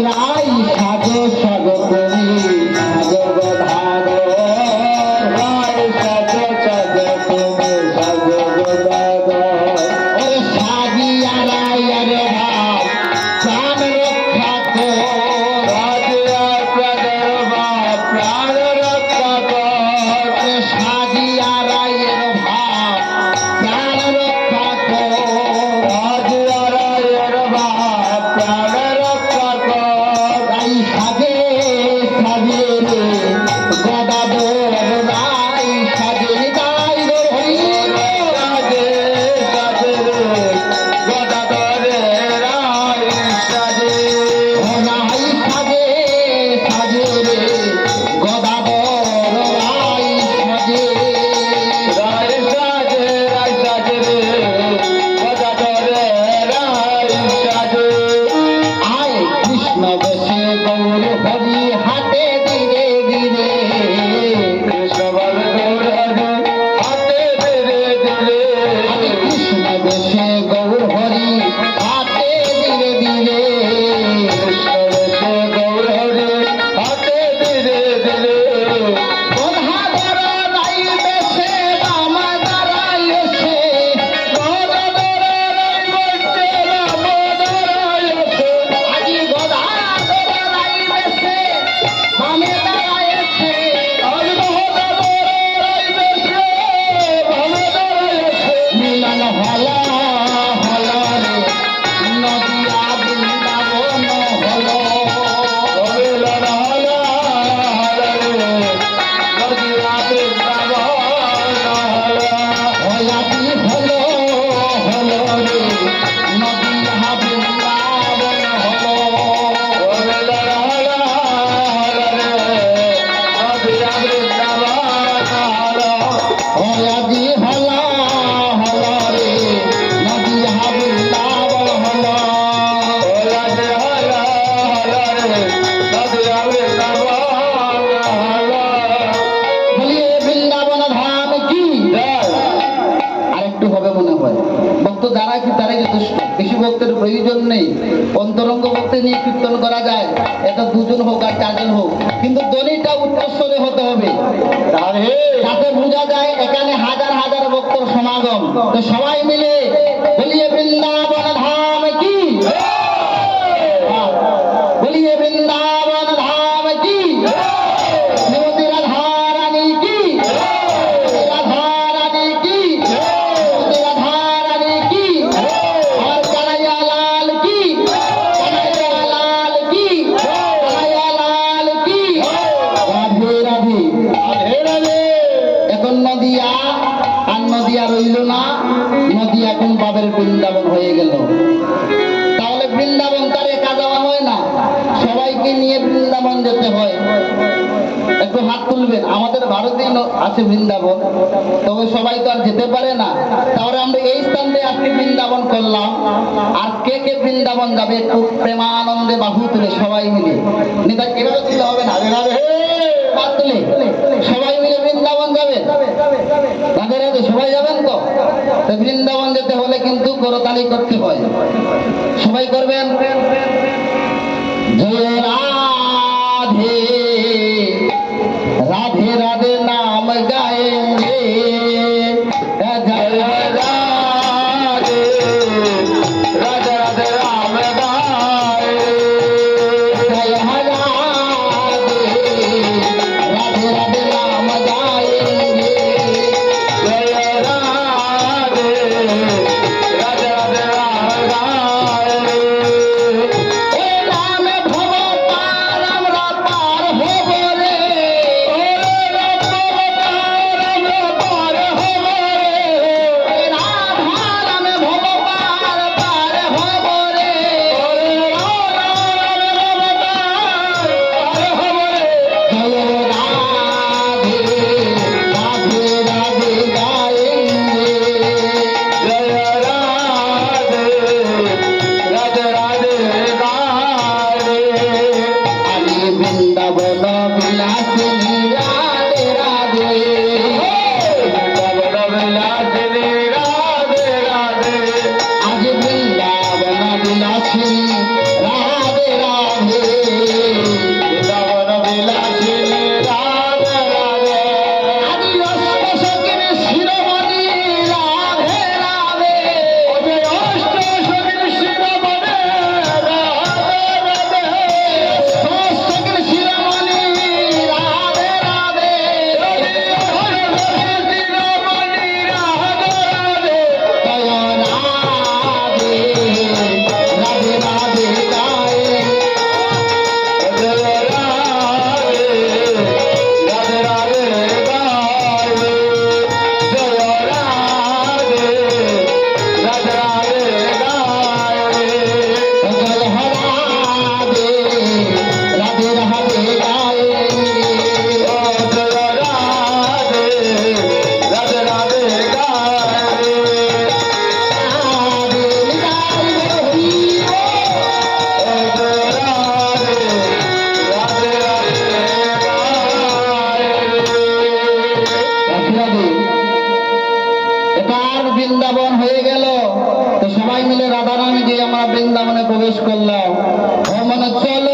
and I, I control Nadia, আর নদিয়া রইল না। নদী এখন বাবের বৃন্দাবন হয়ে গেল? তাহলে বৃন্দাবন তার একা যাওয়া হয় না। সবাইকে নিয়ে বৃন্দাবন যেতে হয়। একটু হাত তুলবেন। আমাদের ভারতে আছে বৃন্দাবন। তবে সবাই তো আর যেতে পারে না। তাহলে আমরা এই স্থান দিয়ে আজকে বৃন্দাবন করলাম। আর কে কে বৃন্দাবন যাবে একটু প্রেমানন্দে বাহু তুলে সবাই মিলে। নেতা, এভাবে দিতে হবে না। হাত তুলে। সবাই যাবেন তো? বৃন্দাবন যেতে হলে কিন্তু করতালি করতে হয়। সবাই করবেন? পার বৃন্দাবন হয়ে গেল। তো সবাই মিলে রাধারামী দিয়ে আমরা বৃন্দাবনে প্রবেশ করলাম। ও মনে চলো